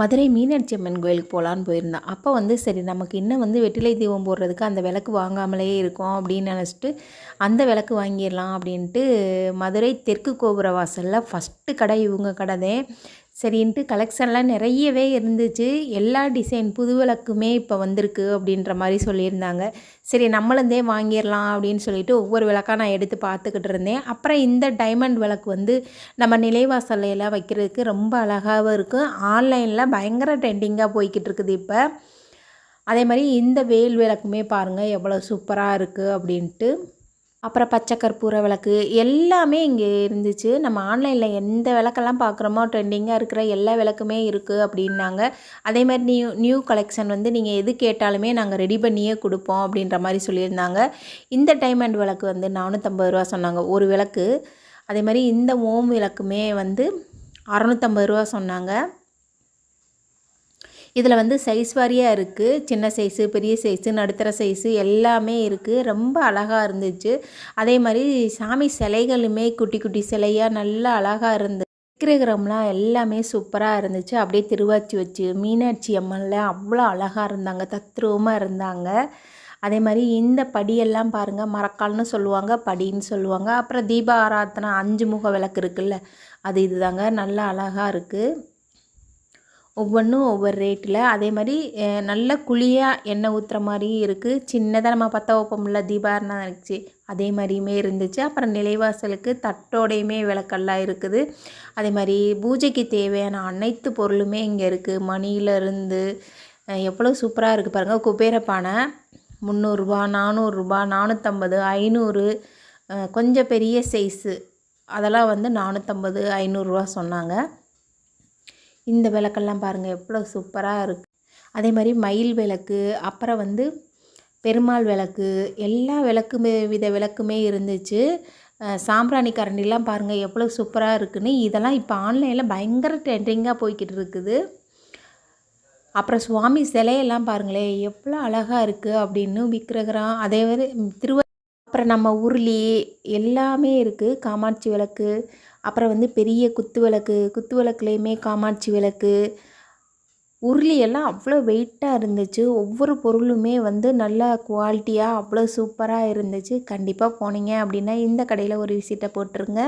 மதுரை மீனாட்சி அம்மன் கோயிலுக்கு போகலான்னு போயிருந்தேன். அப்போ வந்து சரி நமக்கு இன்னும் வந்து வெற்றிலை தீபம் போடுறதுக்கு அந்த விளக்கு வாங்காமலே இருக்கும் அப்படின்னு நினச்சிட்டு அந்த விளக்கு வாங்கிடலாம் அப்படின்ட்டு மதுரை தெற்கு கோபுர வாசலில் ஃபஸ்ட்டு கடை இவங்க கடை தான் சரின்ட்டு கலெக்ஷன்லாம் நிறையவே இருந்துச்சு. எல்லா டிசைன் புது விளக்குமே இப்போ வந்திருக்கு அப்படின்ற மாதிரி சொல்லியிருந்தாங்க. சரி நம்மளந்தே வாங்கிடலாம் அப்படின்னு சொல்லிட்டு ஒவ்வொரு விளக்காக நான் எடுத்து பார்த்துக்கிட்டு இருந்தேன். அப்புறம் இந்த டைமண்ட் விளக்கு வந்து நம்ம நிலைவாசலையெல்லாம் வைக்கிறதுக்கு ரொம்ப அழகாகவும் இருக்கும் ஆன்லைனில் பயங்கர ட்ரெண்டிங்காக போய்கிட்டு இருக்குது இப்போ. அதே மாதிரி இந்த வேல் விளக்குமே பாருங்கள் எவ்வளோ சூப்பராக இருக்குது அப்படின்ட்டு. அப்புறம் பச்சை கற்பூர விளக்கு எல்லாமே இங்கே இருந்துச்சு. நம்ம ஆன்லைனில் எந்த விளக்கெல்லாம் பார்க்குறோமோ ட்ரெண்டிங்காக இருக்கிற எல்லா விளக்குமே இருக்குது அப்படின்னாங்க. அதே மாதிரி நியூ நியூ கலெக்ஷன் வந்து நீங்கள் எது கேட்டாலுமே நாங்கள் ரெடி பண்ணியே கொடுப்போம் அப்படின்ற மாதிரி சொல்லியிருந்தாங்க. இந்த டைமண்ட் விளக்கு வந்து நானூற்றம்பது ரூபா சொன்னாங்க ஒரு விளக்கு. அதே மாதிரி இந்த ஓம் விளக்குமே வந்து அறநூற்றம்பது ரூபா சொன்னாங்க. இதில் வந்து சைஸ் வாரியாக இருக்குது சின்ன சைஸு பெரிய சைஸு நடுத்தர சைஸு எல்லாமே இருக்குது ரொம்ப அழகாக இருந்துச்சு. அதே மாதிரி சாமி சிலைகளுமே குட்டி குட்டி சிலையாக நல்லா அழகாக இருந்து விக்கிரகம்லாம் எல்லாமே சூப்பராக இருந்துச்சு. அப்படியே திருவாச்சி வச்சு மீனாட்சி அம்மன்லாம் அவ்வளோ அழகாக இருந்தாங்க. தத்ரூபமாக இருந்தாங்க. அதே மாதிரி இந்த படியெல்லாம் பாருங்கள் மரக்கால்னு சொல்லுவாங்க படின்னு சொல்லுவாங்க. அப்புறம் தீப ஆராத்தனை அஞ்சு முக விளக்கு இருக்குல்ல அது இதுதாங்க. நல்லா அழகாக இருக்குது ஒவ்வொன்றும் ஒவ்வொரு ரேட்டில் அதே மாதிரி நல்ல குழியாக எண்ணெய் ஊற்றுற மாதிரியும் இருக்குது சின்னதாக நம்ம பற்ற வைப்போம்ல தீபாரணம் இருந்துச்சு அதே மாதிரியுமே இருந்துச்சு. அப்புறம் நிலைவாசலுக்கு தட்டோடையுமே விளக்கெல்லாம் இருக்குது. அதே மாதிரி பூஜைக்கு தேவையான அனைத்து பொருளுமே இங்கே இருக்குது மணியிலேருந்து எவ்வளோ சூப்பராக இருக்குது பாருங்கள் குபேர பானை முந்நூறுரூபா நானூறுரூபா நானூற்றம்பது ஐநூறு கொஞ்சம் பெரிய சைஸு அதெல்லாம் வந்து நானூற்றம்பது ஐநூறுரூவா சொன்னாங்க. இந்த விளக்கெல்லாம் பாருங்கள் எவ்வளோ சூப்பராக இருக்குது அதே மாதிரி மயில் விளக்கு அப்புறம் வந்து பெருமாள் விளக்கு எல்லா விளக்குமே வித விளக்குமே இருந்துச்சு. சாம்பிராணி கரண்டிலாம் பாருங்கள் எவ்வளோ சூப்பராக இருக்குன்னு. இதெல்லாம் இப்போ ஆன்லைனில் பயங்கர ட்ரெண்டிங்காக போய்கிட்டு இருக்குது. அப்புறம் சுவாமி சிலையெல்லாம் பாருங்களேன் எவ்வளோ அழகாக இருக்குது அப்படின்னு விக்கிரகரம் அதே மாதிரி திருவ அப்புறம் நம்ம உருளி எல்லாமே இருக்குது காமாட்சி விளக்கு அப்புறம் வந்து பெரிய குத்து விளக்கு குத்து விளக்குலேயுமே காமாட்சி விளக்கு. உருளி எல்லாம் அவ்வளோ வெயிட்டாக இருந்துச்சு. ஒவ்வொரு பொருளுமே வந்து நல்ல குவாலிட்டியாக அவ்வளோ சூப்பராக இருந்துச்சு. கண்டிப்பாக போனீங்க அப்படின்னா இந்த கடையில் ஒரு விசிட்டை போட்டுருங்க.